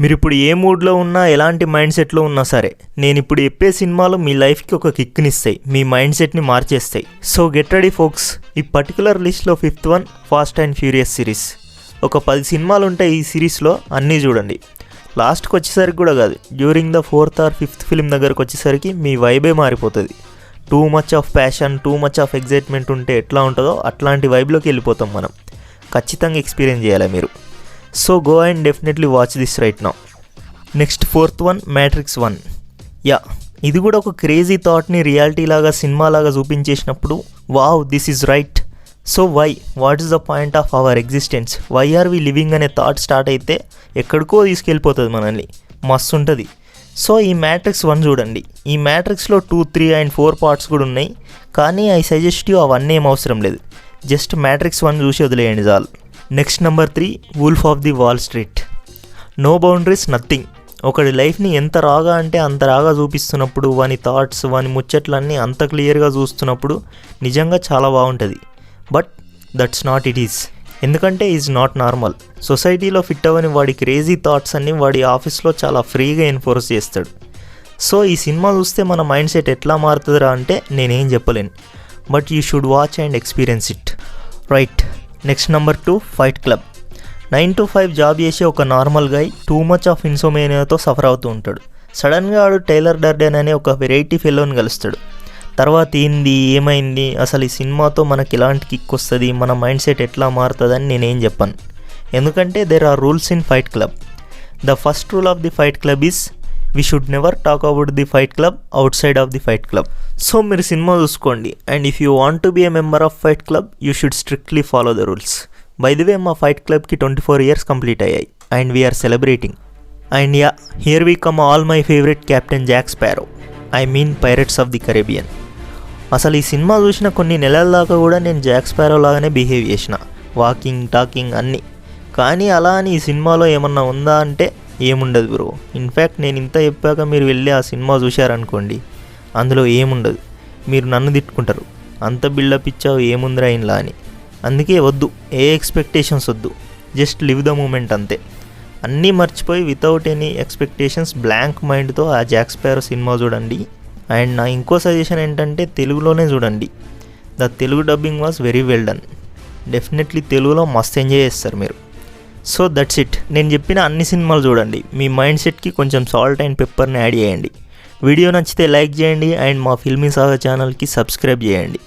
మీరు ఇప్పుడు ఏ మూడ్లో ఉన్నా ఎలాంటి మైండ్ సెట్లో ఉన్నా సరే నేను ఇప్పుడు చెప్పే సినిమాలు మీ లైఫ్కి ఒక కిక్నిస్తాయి మీ మైండ్ సెట్ని మార్చేస్తాయి. So get ready folks. ఈ పర్టికులర్ లిస్ట్లో fifth one fast and furious series. ఒక పది సినిమాలు ఉంటాయి ఈ సిరీస్లో అన్నీ చూడండి. లాస్ట్కి వచ్చేసరికి కూడా కాదు during the fourth or fifth film దగ్గరకు వచ్చేసరికి మీ వైబే మారిపోతుంది. Too much of passion too much of excitement ఉంటే ఎట్లా ఉంటుందో అట్లాంటి వైబ్లోకి వెళ్ళిపోతాం మనం. ఖచ్చితంగా ఎక్స్పీరియన్స్ చేయాలి మీరు. So go and definitely watch this right now next fourth one Matrix one yeah ఇది కూడా ఒక క్రేజీ థాట్ని రియాలిటీ లాగా సినిమా లాగా చూపించేసినప్పుడు wow this is right so why what is the point of our existence why are we living అనే thought start అయితే ఎక్కడికో తీసుకెళ్ళిపోతుంది మనల్ని. మస్తు ఉంటుంది. సో ఈ మ్యాట్రిక్స్ వన్ చూడండి. ఈ మ్యాట్రిక్స్లో two three and four parts కూడా ఉన్నాయి. కానీ ఐ సజెస్ట్ యూ అవన్నీ ఏం అవసరం లేదు. జస్ట్ మ్యాట్రిక్స్ వన్ చూసి వదిలేయండి చాలు. Next number three Wolf of the Wall Street no boundaries nothing ఒకడి లైఫ్ని ఎంత రాగా అంటే అంత రాగా చూపిస్తున్నప్పుడు వాని థాట్స్ వాని ముచ్చట్లన్నీ అంత క్లియర్గా చూస్తున్నప్పుడు నిజంగా చాలా బాగుంటుంది. But that's not it is ఎందుకంటే ఈజ్ నాట్ నార్మల్ సొసైటీలో ఫిట్ అవ్వని వాడి క్రేజీ థాట్స్ అన్ని వాడి ఆఫీస్లో చాలా ఫ్రీగా ఎన్ఫోర్స్ చేస్తాడు. సో ఈ సినిమా చూస్తే మన మైండ్ సెట్ ఎట్లా మారుతుందిరా అంటే నేనేం చెప్పలేను. But you should watch and experience it right next number two Fight Club nine to five job చేసే ఒక normal guy too much of ఇన్సోమేనియాతో suffer అవుతూ ఉంటాడు. సడన్గా ఆడు టైలర్ డర్డెన్ అనే ఒక వెరైటీ ఫెలోని కలుస్తాడు. తర్వాత ఏంది ఏమైంది? అసలు ఈ సినిమాతో మనకి ఎలాంటి కిక్ వస్తుంది? మన మైండ్ సెట్ ఎట్లా మారుతుందని నేనేం చెప్పాను. ఎందుకంటే there are rules in Fight Club the first rule of the Fight Club is we should never talk about the Fight Club outside of the Fight Club so మీరు సినిమా చూసుకోండి. And if you want to be a member of Fight Club you should strictly follow the rules by the way మా fight క్లబ్కి twenty four years complete అయ్యాయి. And we are celebrating and yeah here we come all my favourite captain Jack Sparrow I mean Pirates of the Caribbean అసలు ఈ సినిమా చూసిన కొన్ని నెలల దాకా కూడా నేను జాక్ స్పారో లాగానే బిహేవ్ చేసిన. వాకింగ్ టాకింగ్ అన్నీ. కానీ అలా అని ఈ సినిమాలో ఏమన్నా ఉందా అంటే ఏముండదు బ్రో. ఇన్ఫ్యాక్ట్ నేను ఇంత చెప్పాక మీరు వెళ్ళి ఆ సినిమా చూశారనుకోండి అందులో ఏముండదు. మీరు నన్ను తిట్టుకుంటారు. అంత బిల్డప్ ఇచ్చావు ఏముందిరా ఇన్లా అని. అందుకే వద్దు ఏ ఎక్స్పెక్టేషన్స్ వద్దు. జస్ట్ లివ్ ద మూమెంట్ అంతే. అన్నీ మర్చిపోయి వితౌట్ ఎనీ ఎక్స్పెక్టేషన్స్ బ్లాంక్ మైండ్తో ఆ జాక్ స్పారో సినిమా చూడండి. అండ్ నా ఇంకో సజెషన్ ఏంటంటే తెలుగులోనే చూడండి. The Telugu dubbing was very well done definitely తెలుగులో మస్త్ ఎంజాయ్ చేస్తారు మీరు. So that's it. నేను చెప్పిన అన్ని సినిమాలు చూడండి. మీ మైండ్ సెట్కి కొంచెం సాల్ట్ అండ్ పెప్పర్ని యాడ్ చేయండి. వీడియో నచ్చితే లైక్ చేయండి అండ్ మా ఫిల్మీ సాగా ఛానల్కి సబ్స్క్రైబ్ చేయండి.